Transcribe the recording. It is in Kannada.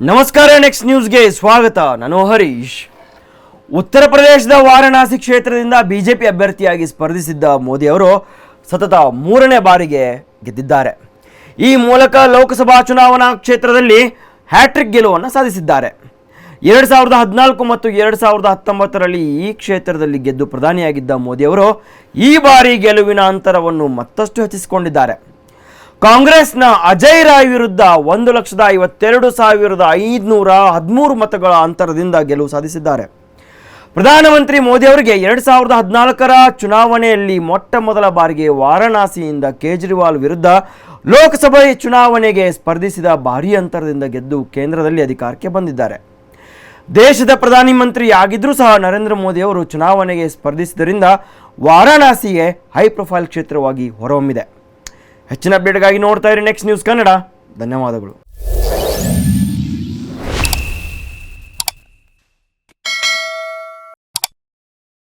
ನಮಸ್ಕಾರ ನೆಕ್ಸ್ಟ್ ನ್ಯೂಸ್ಗೆ ಸ್ವಾಗತ. ನಾನು ಹರೀಶ್. ಉತ್ತರ ಪ್ರದೇಶದ ವಾರಣಾಸಿ ಕ್ಷೇತ್ರದಿಂದ ಬಿಜೆಪಿ ಅಭ್ಯರ್ಥಿಯಾಗಿ ಸ್ಪರ್ಧಿಸಿದ್ದ ಮೋದಿ ಅವರು ಸತತ ಮೂರನೇ ಬಾರಿಗೆ ಗೆದ್ದಿದ್ದಾರೆ. ಈ ಮೂಲಕ ಲೋಕಸಭಾ ಚುನಾವಣಾ ಕ್ಷೇತ್ರದಲ್ಲಿ ಹ್ಯಾಟ್ರಿಕ್ ಗೆಲುವನ್ನು ಸಾಧಿಸಿದ್ದಾರೆ. ಎರಡು ಸಾವಿರದ ಹದಿನಾಲ್ಕು ಮತ್ತು ಎರಡು ಸಾವಿರದ ಹತ್ತೊಂಬತ್ತರಲ್ಲಿ ಈ ಕ್ಷೇತ್ರದಲ್ಲಿ ಗೆದ್ದು ಪ್ರಧಾನಿಯಾಗಿದ್ದ ಮೋದಿ ಅವರು ಈ ಬಾರಿ ಗೆಲುವಿನ ಅಂತರವನ್ನು ಮತ್ತಷ್ಟು ಹೆಚ್ಚಿಸಿಕೊಂಡಿದ್ದಾರೆ. ಕಾಂಗ್ರೆಸ್ನ ಅಜಯ್ ರಾಯ್ ವಿರುದ್ಧ ಒಂದು ಲಕ್ಷದ ಐವತ್ತೆರಡು ಸಾವಿರದ ಐದುನೂರ ಹದಿಮೂರು ಮತಗಳ ಅಂತರದಿಂದ ಗೆಲುವು ಸಾಧಿಸಿದ್ದಾರೆ. ಪ್ರಧಾನಮಂತ್ರಿ ಮೋದಿ ಅವರಿಗೆ ಎರಡು ಸಾವಿರದ ಹದಿನಾಲ್ಕರ ಚುನಾವಣೆಯಲ್ಲಿ ಮೊಟ್ಟ ಮೊದಲ ಬಾರಿಗೆ ವಾರಣಾಸಿಯಿಂದ ಕೇಜ್ರಿವಾಲ್ ವಿರುದ್ಧ ಲೋಕಸಭೆ ಚುನಾವಣೆಗೆ ಸ್ಪರ್ಧಿಸಿದ ಭಾರೀ ಅಂತರದಿಂದ ಗೆದ್ದು ಕೇಂದ್ರದಲ್ಲಿ ಅಧಿಕಾರಕ್ಕೆ ಬಂದಿದ್ದಾರೆ. ದೇಶದ ಪ್ರಧಾನಿ ಮಂತ್ರಿ ಆಗಿದ್ರೂ ಸಹ ನರೇಂದ್ರ ಮೋದಿ ಅವರು ಚುನಾವಣೆಗೆ ಸ್ಪರ್ಧಿಸಿದ್ದರಿಂದ ವಾರಾಣಸಿಗೆ ಹೈ ಪ್ರೊಫೈಲ್ ಕ್ಷೇತ್ರವಾಗಿ ಹೊರಹೊಮ್ಮಿದೆ. ಹೆಚ್ಚಿನ ಅಪ್ಡೇಟ್ಗಾಗಿ ನೋಡ್ತಾ ಇರಿ ನೆಕ್ಸ್ಟ್ ನ್ಯೂಸ್ ಕನ್ನಡ ಧನ್ಯವಾದಗಳು.